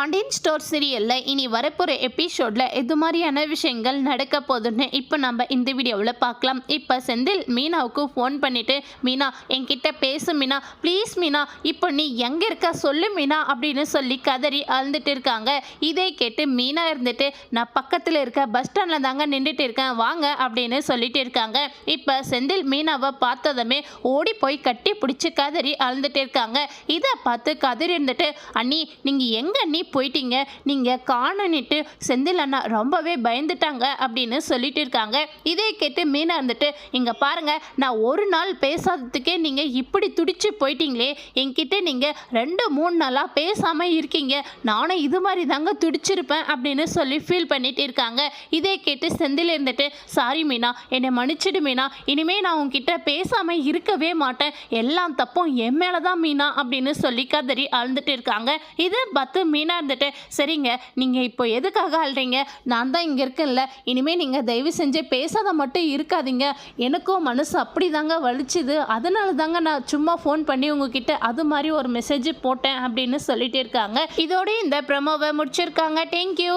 Pandian store சீரியலில் இனி வரப்போகிற எபிசோடில் எது மாதிரியான விஷயங்கள் நடக்க போகுதுன்னு இப்போ நம்ம இந்த வீடியோவில் பார்க்கலாம். இப்போ செந்தில் மீனாவுக்கு ஃபோன் பண்ணிவிட்டு மீனா என்கிட்ட பேசு மீனா ப்ளீஸ் மீனா இப்போ நீ எங்கே இருக்க சொல்லு மீனா அப்படின்னு சொல்லி கதறி அழுந்துட்டு இருக்காங்க. இதை கேட்டு மீனா இருந்துட்டு நான் பக்கத்தில் இருக்க பஸ் ஸ்டாண்டில் தாங்க நின்றுட்டு இருக்கேன் வாங்க அப்படின்னு சொல்லிட்டு இருக்காங்க. இப்போ செந்தில் மீனாவை பார்த்ததுமே ஓடி போய் கட்டி பிடிச்சி கதறி அழுந்துட்டு இருக்காங்க. இதை பார்த்து கதறி இருந்துட்டு அண்ணி நீங்கள் எங்கே நீ போயிட்டீங்க. நீங்கள் காணனிட்டு செந்தில் அண்ணா ரொம்பவே பயந்துட்டாங்க அப்படின்னு சொல்லிட்டு இருக்காங்க. இதே கேட்டு மீனா இருந்துட்டு இங்கே பாருங்க நான் ஒரு நாள் பேசாததுக்கே நீங்கள் இப்படி துடிச்சு போயிட்டீங்களே. என்கிட்ட நீங்கள் ரெண்டு மூணு நாளாக பேசாமல் இருக்கீங்க. நானும் இது மாதிரி தாங்க துடிச்சிருப்பேன் அப்படின்னு சொல்லி ஃபீல் பண்ணிட்டு இருக்காங்க. இதே கேட்டு செந்தில் இருந்துட்டு சாரி மீனா என்னை மன்னிச்சிடு மீனா. இனிமேல் நான் உங்ககிட்ட பேசாமல் இருக்கவே மாட்டேன். எல்லாம் தப்பும் என் மேலே தான் மீனா அப்படின்னு சொல்லி கதறி அழுந்துட்டு இருக்காங்க. இதை பார்த்து மீனா இருந்துட்டு சரிங்க நீங்கள் இப்போ எதுக்காக அழுறீங்க? நான் தான் இங்கே இருக்கேன்ல. இனிமேல் நீங்கள் தயவு செஞ்சு பேசாத மட்டும் இருக்காதீங்க. எனக்கும் மனசு அப்படி தாங்க வலிச்சுது. அதனால தாங்க நான் சும்மா ஃபோன் பண்ணி உங்ககிட்ட அது மாதிரி ஒரு மெசேஜ் போட்டேன் அப்படின்னு சொல்லிட்டு இருக்காங்க. இதோட இந்த ப்ரமோவை முடிச்சிருக்காங்க. தேங்க்யூ